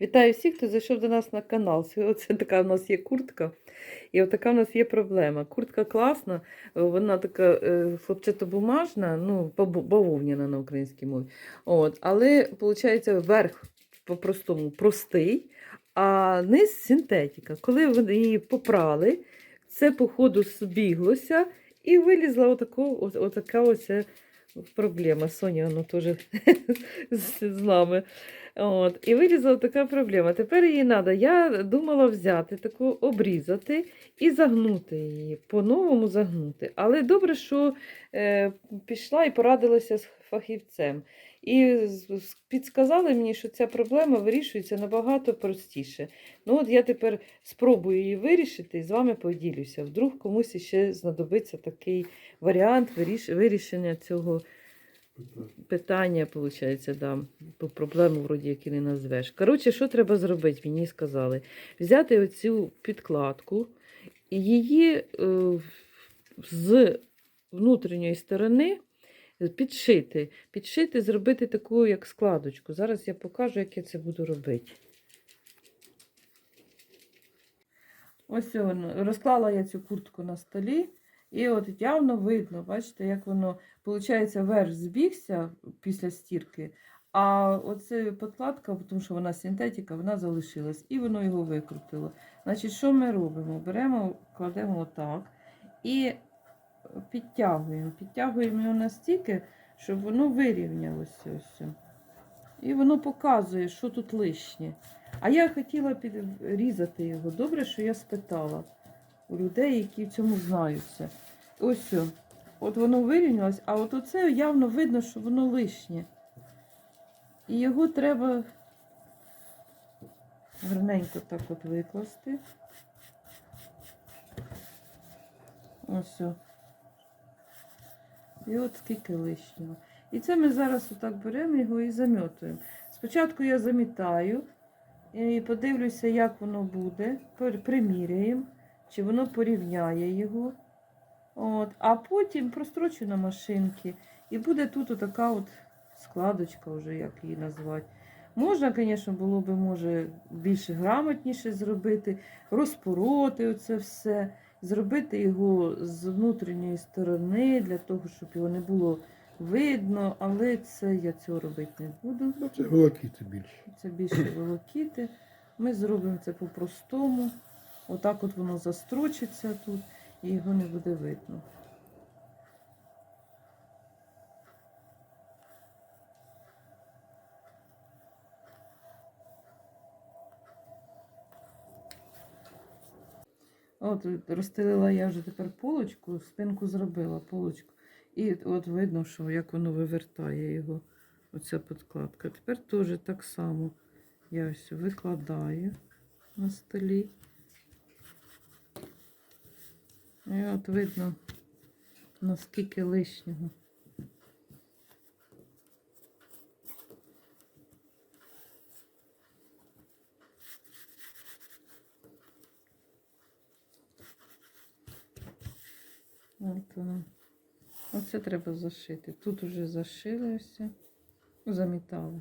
Вітаю всіх, хто зайшов до нас на канал. Оце така в нас є куртка. І от така в нас є проблема. Куртка класна, вона така е, хлопчатобумажна, ну, бавовняна на українській мові. От, але, виходить, верх по-простому простий, а низ синтетика. Коли вони її попрали, це, походу, збіглося і вилізла отако, от, отака ось е, проблема. Соня, воно теж з, з нами. От, і вилізла така проблема. Тепер її треба. Я думала взяти таку, обрізати і загнути її, по-новому загнути. Але добре, що е, пішла і порадилася з фахівцем. І підсказали мені, що ця проблема вирішується набагато простіше. Ну, от я тепер спробую її вирішити і з вами поділюся. Вдруг комусь ще знадобиться такий варіант виріш- вирішення цього питання, виходить, да, по проблему, вроді, які не назвеш. Коротше, що треба зробити, мені сказали. Взяти оцю підкладку її е, з внутрішньої сторони підшити. Підшити, зробити таку, як складочку. Зараз я покажу, як я це буду робити. Ось воно. Розклала я цю куртку на столі. І от явно видно, бачите, як воно, виходить, верх збігся після стірки, а оце подкладка, тому що вона синтетика, вона залишилась, і воно його викрутило. Значить, що ми робимо? Беремо, кладемо отак і підтягуємо. Підтягуємо його настільки, щоб воно вирівнялося. Ось. І воно показує, що тут лишнє. А я хотіла підрізати його. Добре, що я спитала у людей, які в цьому знаються. Ось. о. От воно вирівнялось, а от оце явно видно, що воно лишнє. І його треба гарненько так от викласти. Ось. І от скільки лишнього. І це ми зараз отак беремо його і замітуємо. Спочатку я замітаю і подивлюся, як воно буде. Приміряємо, чи воно порівняє його. От, а потім прострочу на машинки. І буде тут отака от складочка, вже як її назвати. Можна, звісно, було б може більш грамотніше зробити, розпороти оце все, зробити його з внутрішньої сторони, для того, щоб його не було видно, але це я цього робити не буду. Ну, це волокіти більше. Це більше волокіти. Ми зробимо це по-простому. Отак от воно застрочиться тут і його не буде видно. От розстелила я вже тепер полочку, спинку зробила полочку. І от видно, що як воно вивертає його, оця подкладка. Тепер теж так само я ось викладаю на столі. І от видно, наскільки лишнього. От воно. Оце треба зашити. Тут уже зашили все, замітали.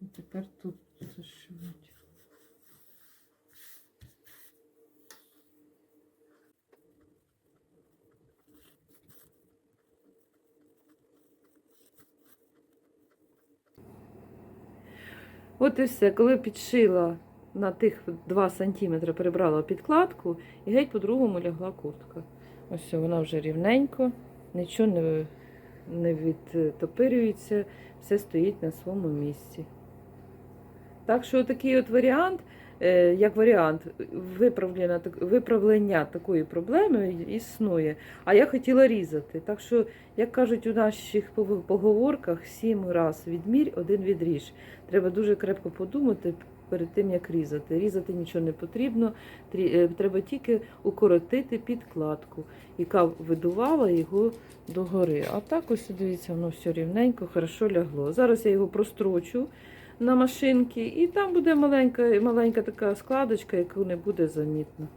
І тепер тут зашивати. От і все. Коли підшила на тих 2 см прибрала підкладку і геть по-другому лягла куртка. Ось вона вже рівненько, нічого не, не відтопирюється, все стоїть на своєму місці. Так що такий от варіант, як варіант виправлення, виправлення такої проблеми існує. А я хотіла різати. Так що, як кажуть у наших поговорках, сім раз відмірь, один відріж. Треба дуже крепко подумати перед тим, як різати. Різати нічого не потрібно, е, треба тільки укоротити підкладку, яка видувала його догори. А так ось дивіться, воно все рівненько, хорошо лягло. Зараз я його прострочу на машинки, і там буде маленька, маленька така складочка, яку не буде замітно.